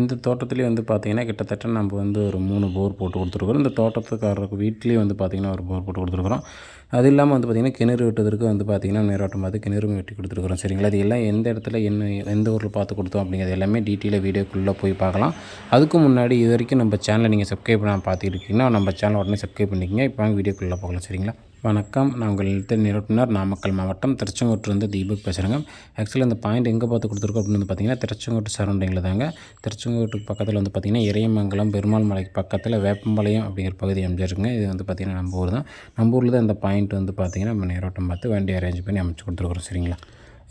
இந்த தோட்டத்துலேயே வந்து பார்த்திங்கன்னா கிட்டத்தட்ட நம்ம வந்து ஒரு மூணு போர் போட்டு கொடுத்துருக்குறோம். இந்த தோட்டத்துக்காரருக்கு வீட்லேயே வந்து பார்த்திங்கன்னா ஒரு போர் போட்டு கொடுத்துருக்குறோம். அது இல்லாமல் வந்து பார்த்திங்கன்னா கிணறு வெட்டுவதற்கு வந்து பார்த்திங்கன்னா நீரோட்டம் பார்த்து கிணறும் வெட்டி கொடுத்துருக்குறோம். சரிங்களா? அது எல்லாம் எந்த இடத்துல என்ன எந்த ஊரில் பார்த்து கொடுத்தோம் அப்படிங்கிறது எல்லாமே டீட்டெயிலாக வீடியோக்குள்ளே போய் பார்க்கலாம். அதுக்கு முன்னாடி இது வரைக்கும் நம்ம சேனலை நீங்கள் சப்ஸ்கிரைப் பண்ண பார்த்துக்கிட்டிங்கன்னா நம்ம சேனல் உடனே சப்ஸ்கிரைப் பண்ணிக்கிங்க. இப்போ வீடியோக்குள்ளே போகலாம். சரிங்களா? வணக்கம். நான் உங்கள் நிறுத்த நிறுவனர் நாமக்கல் மாவட்டம் திருச்செங்கோட்டிலிருந்து தீபக் பேசுகிறேங்க ஆக்சுவலாக இந்த பாயிண்ட் எங்கே பார்த்து கொடுத்துருக்கோம் அப்படின்னு வந்து பார்த்தீங்கன்னா திருச்செங்கோட்டு சரௌண்டிங்கில் தாங்க. திருச்செங்கோட்டுக்கு பக்கத்தில் வந்து பார்த்திங்கன்னா இறையமங்கலம் பெருமாள் மலைக்கு பக்கத்தில் வேப்பம்பாளையம் அப்படிங்கிற பகுதி அமைஞ்சிருக்குங்க. இது வந்து பார்த்திங்கன்னா நம்ம ஊர் தான் நம்ம ஊரில் தான் இந்த பாயிண்ட் வந்து பார்த்திங்கன்னா நம்ம நேரோட்டம் பார்த்து வண்டி அரேஞ்ச் பண்ணி அமைச்சு கொடுத்துருக்குறோம். சரிங்களா?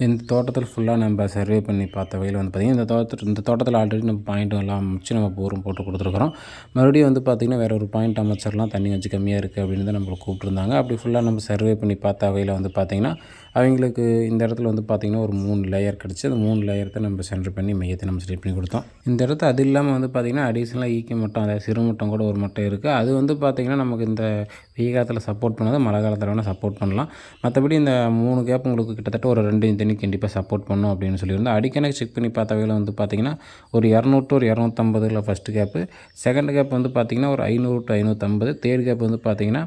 இந்த தோட்டத்தில் ஃபுல்லாக நம்ம சர்வே பண்ணி பார்த்த வகையில் வந்து பார்த்திங்கன்னா இந்த தோட்டத்தில் இந்த தோட்டத்தில் ஆல்ரெடி நம்ம பாயிண்ட் எல்லாம் அமைச்சு நம்ம போரும் போட்டு கொடுத்துருக்குறோம். மறுபடியும் வந்து பார்த்திங்கன்னா வேறு ஒரு பாயிண்ட் அமைச்சர்லாம் தண்ணி கொஞ்சம் கம்மியாக இருக்குது அப்படின்னு தான் நம்மளை கூப்பிட்ருந்தாங்க அப்படி ஃபுல்லாக நம்ம சர்வே பண்ணி பார்த்த வகையில் வந்து பார்த்திங்கன்னா அவங்களுக்கு இந்த இடத்துல வந்து பார்த்திங்கன்னா ஒரு மூணு லேயர் கிடச்சி அந்த மூணு லேயரத்தை நம்ம சென்டர் பண்ணி மையத்தை நம்ம செட் பண்ணி கொடுத்தோம். இந்த இடத்த அது இல்லாமல் வந்து பார்த்திங்கன்னா அடிஷ்னலாக ஈக்கி மட்டம் அதாவது சிறு மட்டம் கூட ஒரு மட்டம் இருக்குது அது வந்து பார்த்திங்கன்னா நமக்கு இந்த வெயில் காலத்தில் சப்போர்ட் பண்ணாத மழை காலத்தில் வேணால் சப்போர்ட் பண்ணலாம். மற்றபடி இந்த மூணு கேப் உங்களுக்கு கிட்டத்தட்ட ஒரு ரெண்டு இன்ச்சு கண்டிப்பாக சப்போர்ட் பண்ணும் அப்படின்னு சொல்லியிருந்தோம் அடிக்கணக்கு செக் பண்ணி பார்த்த வகையில் வந்து பார்த்திங்கன்னா ஒரு இரநூறு டு ஒரு இரநூத்தம்பதில் ஃபஸ்ட்டு கேப்பு செகண்ட் கேப் வந்து பார்த்திங்கன்னா ஒரு ஐநூறு டு ஐநூற்றம்பது தேர்ட் கேப் வந்து பார்த்திங்கன்னா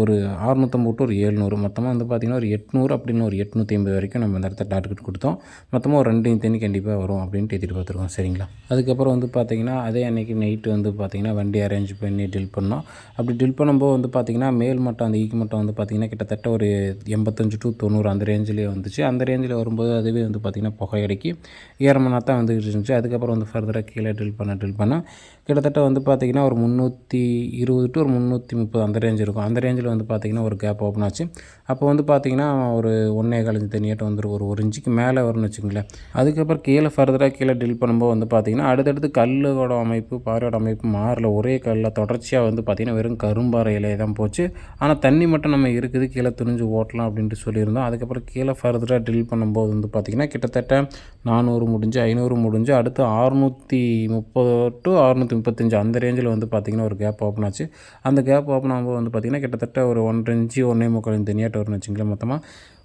ஒரு அறுநூற்றம்பது டு ஒரு ஏழ்நூறு. மொத்தமாக வந்து பார்த்திங்கன்னா ஒரு எட்நூறு அப்படின்னு ஒரு எட்நூற்றி ஐம்பது வரைக்கும் நம்ம இந்த இடத்த டார்கெட் கொடுத்தோம். மொத்தமாக ஒரு ரெண்டு தண்ணி கண்டிப்பாக வரும் அப்படின்ட்டு எதிர்பார்த்துருக்கோம் சரிங்களா? அதுக்கப்புறம் வந்து பார்த்திங்கன்னா அதே அன்றைக்கி நைட்டு வந்து பார்த்திங்கன்னா வண்டி அரேஞ்ச் பண்ணி டில் பண்ணோம். அப்படி டில் பண்ணும்போது வந்து பார்த்திங்கன்னா மேல் மட்டம் அந்த ஈக்கு மட்டம் வந்து பார்த்திங்கன்னா கிட்டத்தட்ட ஒரு எண்பத்தஞ்சு டு தொண்ணூறு அந்த ரேஞ்சிலே வந்துச்சு. அந்த ரேஞ்சில் வரும்போது அதுவே வந்து பார்த்திங்கன்னா புகையடைக்கி ஈரமனாக தான் வந்துக்கிட்டு இருந்துச்சு. அதுக்கப்புறம் வந்து ஃபர்தராக கீழே ட்ரில் பண்ண ட்ரில் பண்ண கிட்டத்தட்ட வந்து பார்த்திங்கன்னா ஒரு முந்நூற்றி இருபது டு ஒரு முந்நூற்றி முப்பது அந்த ரேஞ்ச் இருக்கும். அந்த ரேஞ்ச் ரேஞ்சில் வந்து பார்த்திங்கன்னா ஒரு கேப் ஓப்பன் ஆச்சு. அப்போ வந்து பார்த்திங்கன்னா ஒரு ஒன்றே காலஞ்சு தண்ணியாட்டம் வந்துடும் ஒரு ஒரு இன்ச்சுக்கு மேலே வரும்னு வச்சுங்களேன் அதுக்கப்புறம் கீழே ஃபர்தராக கீழே ட்ரில் பண்ணும்போது வந்து பார்த்திங்கன்னா அடுத்தடுத்து கல்லோட அமைப்பு பாறையோட அமைப்பு மாறல. ஒரே கல்லில் தொடர்ச்சியாக வந்து பார்த்திங்கன்னா வெறும் கரும்பாறையிலே தான் போச்சு. ஆனால் தண்ணி மட்டும் நம்ம இருக்குது கீழே துணிஞ்சு ஓட்டலாம் அப்படின்ட்டு சொல்லியிருந்தோம். அதுக்கப்புறம் கீழே ஃபர்தராக ட்ரில் பண்ணும்போது வந்து பார்த்திங்கன்னா கிட்டத்தட்ட நானூறு முடிஞ்சு ஐநூறு முடிஞ்சு அடுத்து அறுநூற்றி முப்பது டு அறுநூற்றி முப்பத்தஞ்சு அந்த ரேஞ்சில் வந்து பார்த்திங்கன்னா ஒரு கேப் ஓப்பன் ஆச்சு. அந்த கேப் ஓப்பன் ஆகும்போது வந்து பார்த்திங்கன்னா கிட்டத்தட்ட ஒரு ஒன்றரை இன்ச்சு ஒன்றே முக்கால் தனியாட்டு வரும்னு வச்சுங்களேன். மொத்தமாக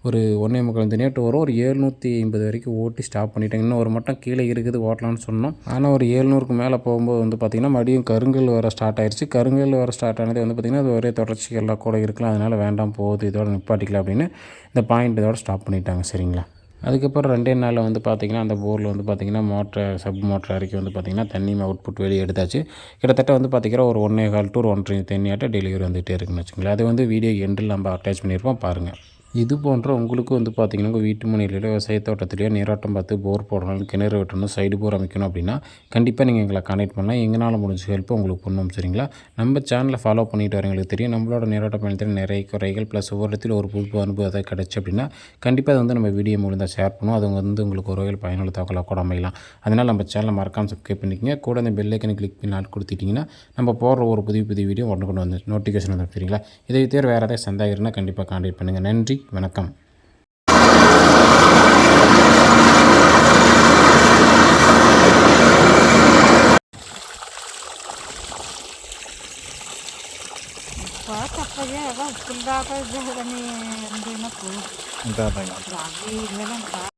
ஒரு ஒன்றே முக்கால் தனியாட்டு வரும் ஒரு ஏழ்நூற்றி ஐம்பது வரைக்கும் ஓட்டி ஸ்டாப் பண்ணிட்டாங்க இன்னும் ஒரு மட்டம் கீழே இருக்குது ஓட்டலாம்னு சொன்னோம். ஆனால் ஒரு ஏழ்நூறுக்கு மேலே போகும்போது வந்து பார்த்திங்கன்னா மறுபடியும் கருங்கல் வர ஸ்டார்ட் ஆயிடுச்சு கருங்கல் வர ஸ்டார்ட் ஆனது வந்து பார்த்திங்கன்னா அது ஒரே தொடர்ச்சி எல்லாம் கூட இருக்கலாம். அதனால் வேண்டாம் போகுது இதோட நிப்பாட்டிக்கலாம் அப்படின்னு இந்த பாயிண்ட் இதோட ஸ்டாப் பண்ணிட்டாங்க. சரிங்களா? அதுக்கப்புறம் ரெண்டே நாளில் வந்து பார்த்திங்கன்னா அந்த போரில் வந்து பார்த்திங்கன்னா மோட்டர் சப் மோட்டர் இறக்கி வந்து பார்த்திங்கன்னா தண்ணி அவுட்புட் வெளியே எடுத்தாச்சு. கிட்டத்தட்ட வந்து பார்த்திங்கன்னா ஒரு ஒன்றே கால் டூ ஒன்றரை தண்ணியாட்ட டெலிவரி வந்துகிட்டே இருக்குன்னு வச்சுங்களேன் அது வந்து வீடியோ எண்டில் நம்ம அட்டாச் பண்ணியிருப்போம். பாருங்கள் இது போன்ற உங்களுக்கும் வந்து பார்த்திங்கன்னா உங்கள் வீட்டு முனையிலோ விவசாய தோட்டத்திலேயோ நீராட்டம் பார்த்து போர் போடணும் கிணறு வெட்டணும் சைடு போர் அமைக்கணும் அப்படின்னா கண்டிப்பாக நீங்கள் எங்களை கான்டெக்ட் பண்ணலாம். எங்களால் முடிஞ்ச ஹெல்ப் உங்களுக்கு பண்ணுவோம் சரிங்களா? நம்ம சேனலை ஃபாலோ பண்ணிட்டு வரவங்களுக்கு தெரியும். நம்மளோட நீராட்ட பயணத்தில் நிறைய குறைகள் ப்ளஸ் ஒவ்வொரு இடத்துல ஒரு புது அனுபவம் அதை கிடச்சி அப்படின்னா கண்டிப்பாக அதை வந்து நம்ம வீடியோ மூலம் ஷேர் பண்ணுவோம். அது வந்து உங்களுக்கு ஒரு வகையில் பயனுள்ள தகவலாக கூட அமையலாம். அதனால் நம்ம சேனலை மறக்காமல் சப்ஸ்கிரைப் பண்ணிக்கங்க. கூட அந்த பெல்லைக்கனை கிளிக் பண்ணி ஆட் கொடுத்துட்டிங்கன்னா நம்ம போடுற ஒரு புதிய புதிய வீடியோ உடனே கொண்டு வந்து நோட்டிஃபிகேஷன் வந்து சரிங்களா? இதை தவிர வேறு ஏதாவது சந்தேகம் இருந்தால் கண்டிப்பாக கான்டெக்ட் பண்ணுங்கள் நன்றி. வணக்கம் ತಪ್ಪಗೆ ಅದ ಫುಲ್ ಆಗ ಇದ್ದ ಹೋಗನಿ ಅಂದೇನಪ್ಪ ರಾಗಿ ಇಲ್ಲದಂತ